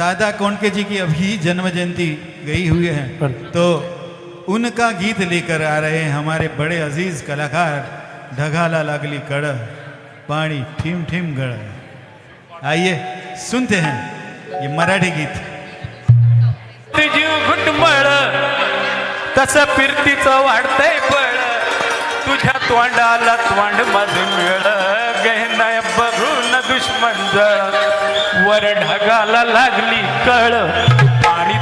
दादा कोणके जी की अभी जन्म जयंती गई हुई है? तो उनका गीत लेकर आ रहे हैं हमारे बड़े अजीज कलाकार ढगाला लागली कड़ पाणी ठिम ठिम गड़। आइए सुनते हैं ये मराठी गीत। जीव घुटमळ कस फिरतीच वाढतंय बळ. तुझ्या तोंडाला तोंड माझ मिळ. गहनाय बघून दुश्मन वर ढगाला लागली कळ. आणि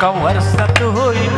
कौहर सत हुई